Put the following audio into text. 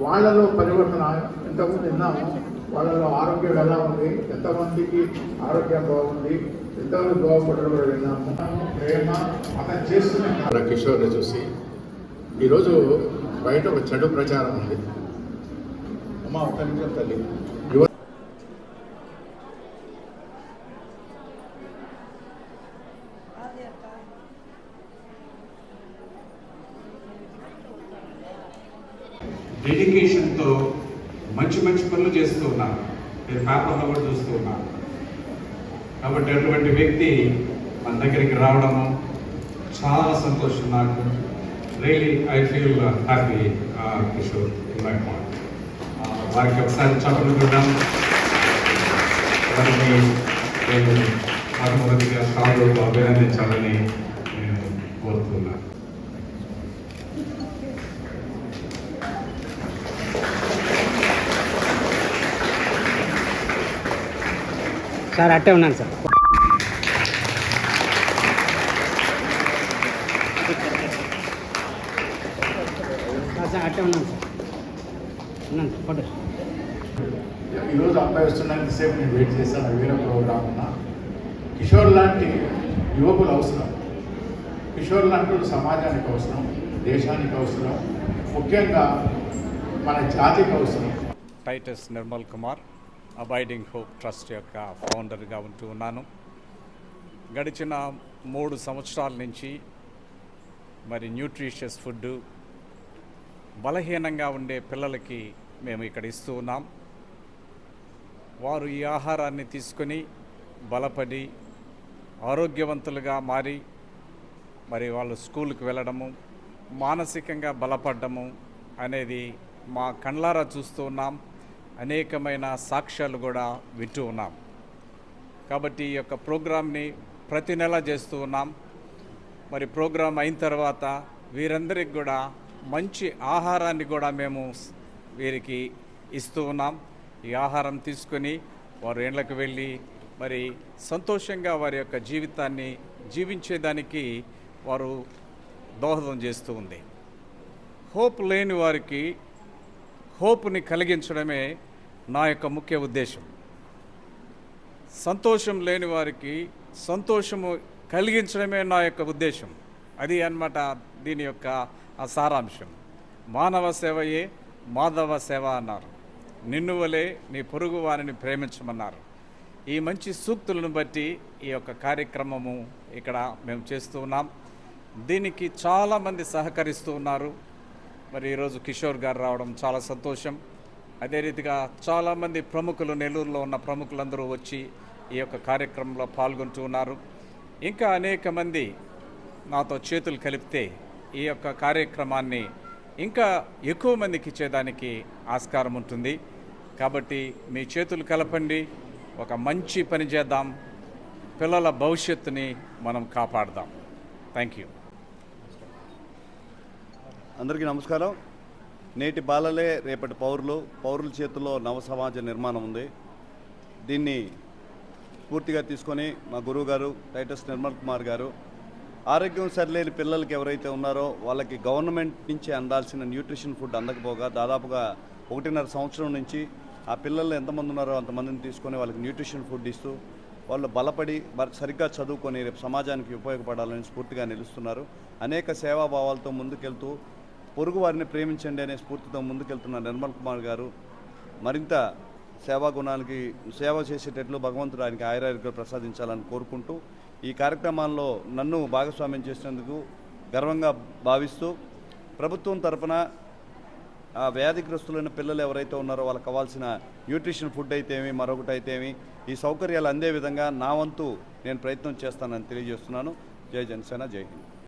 వాళ్ళలో పరివర్తన ఇంతకుముందు విన్నాము. వాళ్ళలో ఆరోగ్యం ఎలా ఉంది? ఎంతమందికి ఆరోగ్యం బాగుంది? ఎంతమంది బాగుపడడం కూడా విన్నాము. ప్రేమ అతను చేస్తున్న కిషోర్ని చూసి ఈరోజు బయట ఒక చెడు ప్రచారం ఉంది. అమ్మ ఒక నిమిషం తల్లి. డెడికేషన్తో మంచి మంచి పనులు చేస్తూ ఉన్నారు. నేను పేపర్లో కూడా చూస్తూ ఉన్నాను. కాబట్టి అటువంటి వ్యక్తి మన దగ్గరికి రావడము చాలా సంతోషం నాకు. Really I feel happy Kishore in my point వారికి ఒకసారి చెప్పలు చూద్దాం వారిని నేను మొట్టమొదటిగా సాగు అభినందించాలని నేను కోరుతున్నాను. సార్ అట్టే ఉన్నాను సార్. అట్టే ఉన్నాను సార్. ఉన్నాను సార్ ఫోటో. ఈరోజు అబ్బాయి వస్తున్నంత సేపు నేను వెయిట్ చేశాను వేరే ప్రోగ్రామ్ ఉన్నా కిషోర్ లాంటి యువకులు అవసరం. కిషోర్ లాంటి సమాజానికి అవసరం దేశానికి అవసరం ముఖ్యంగా మన జాతికి అవసరం. Titus Nirmal Kumar abiding hope trust యొక్క ఫౌండర్గా ఉంటూ ఉన్నాను. గడిచిన మూడు సంవత్సరాల నుంచి మరి న్యూట్రిషియస్ ఫుడ్ బలహీనంగా ఉండే పిల్లలకి మేము ఇక్కడ ఇస్తూ ఉన్నాం. వారు ఈ ఆహారాన్ని తీసుకొని బలపడి ఆరోగ్యవంతులుగా మారి మరి వాళ్ళు స్కూల్కి వెళ్ళడము మానసికంగా బలపడ్డము అనేది మా కండ్లారా చూస్తూ ఉన్నాం. అనేకమైన సాక్ష్యాలు కూడా వింటూ ఉన్నాం. కాబట్టి ఈ యొక్క ప్రోగ్రామ్ని ప్రతి నెల చేస్తూ ఉన్నాం. మరి ప్రోగ్రాం అయిన తర్వాత వీరందరికి కూడా మంచి ఆహారాన్ని కూడా మేము వీరికి ఇస్తూ ఉన్నాం. ఈ ఆహారం తీసుకొని వారు ఇండ్లకు వెళ్ళి మరి సంతోషంగా వారి యొక్క జీవితాన్ని జీవించేదానికి వారు దోహదం చేస్తూ ఉంది. హోప్ లేని వారికి హోప్ని కలిగించడమే నా యొక్క ముఖ్య ఉద్దేశం. సంతోషం లేని వారికి సంతోషము కలిగించడమే నా యొక్క ఉద్దేశం. అది అన్నమాట దీని యొక్క ఆ సారాంశం. మానవ సేవయే మాధవ సేవ అన్నారు. నిన్ను వలే నీ పొరుగు వారిని ప్రేమించమన్నారు. ఈ మంచి సూక్తులను బట్టి ఈ యొక్క కార్యక్రమము ఇక్కడ మేము చేస్తూ ఉన్నాం. దీనికి చాలామంది సహకరిస్తూ ఉన్నారు. మరి ఈరోజు కిషోర్ గారు రావడం చాలా సంతోషం. అదే రీతిగా చాలామంది ప్రముఖులు నెల్లూరులో ఉన్న ప్రముఖులందరూ వచ్చి ఈ యొక్క కార్యక్రమంలో పాల్గొంటూ ఉన్నారు. ఇంకా అనేక మంది నాతో చేతులు కలిపితే ఈ యొక్క కార్యక్రమాన్ని ఇంకా ఎక్కువ మందికి ఇచ్చేదానికి ఆస్కారం ఉంటుంది. కాబట్టి మీ చేతులు కలపండి. ఒక మంచి పని చేద్దాం. పిల్లల భవిష్యత్తుని మనం కాపాడదాం. Thank you. అందరికీ నమస్కారం. నేటి బాలలే రేపటి పౌరులు. పౌరుల చేతుల్లో నవ సమాజ నిర్మాణం ఉంది. దీన్ని పూర్తిగా తీసుకొని మా గురువు గారు టైటస్ నిర్మల్ కుమార్ గారు ఆరోగ్యం సరిలేని పిల్లలకి ఎవరైతే ఉన్నారో వాళ్ళకి గవర్నమెంట్ నుంచి అందాల్సిన న్యూట్రిషన్ ఫుడ్ అందకపోగా దాదాపుగా ఒకటిన్నర సంవత్సరం నుంచి ఆ పిల్లలు ఎంతమంది ఉన్నారో అంతమందిని తీసుకొని వాళ్ళకి న్యూట్రిషన్ ఫుడ్ ఇస్తూ వాళ్ళు బలపడి సరిగ్గా చదువుకొని రేపు సమాజానికి ఉపయోగపడాలని స్ఫూర్తిగా నిలుస్తున్నారు. అనేక సేవాభావాలతో ముందుకెళ్తూ పొరుగు వారిని ప్రేమించండి అనే స్ఫూర్తితో ముందుకెళ్తున్న నిర్మల్ కుమార్ గారు మరింత సేవా గుణానికి సేవ చేసేటట్లు భగవంతుడు ఆయనకి ఆయురారోగ్యాలు ప్రసాదించాలని కోరుకుంటూ ఈ కార్యక్రమాల్లో నన్ను భాగస్వామ్యం చేసినందుకు గర్వంగా భావిస్తూ ప్రభుత్వం తరఫున ఆ వ్యాధిగ్రస్తులైన పిల్లలు ఎవరైతే ఉన్నారో వాళ్ళకి కావాల్సిన న్యూట్రిషన్ ఫుడ్ అయితేమి మరొకటి అయితేమి ఈ సౌకర్యాలు అందే విధంగా నా వంతు నేను ప్రయత్నం చేస్తానని తెలియజేస్తున్నాను. జై జనసేన జై హింద్.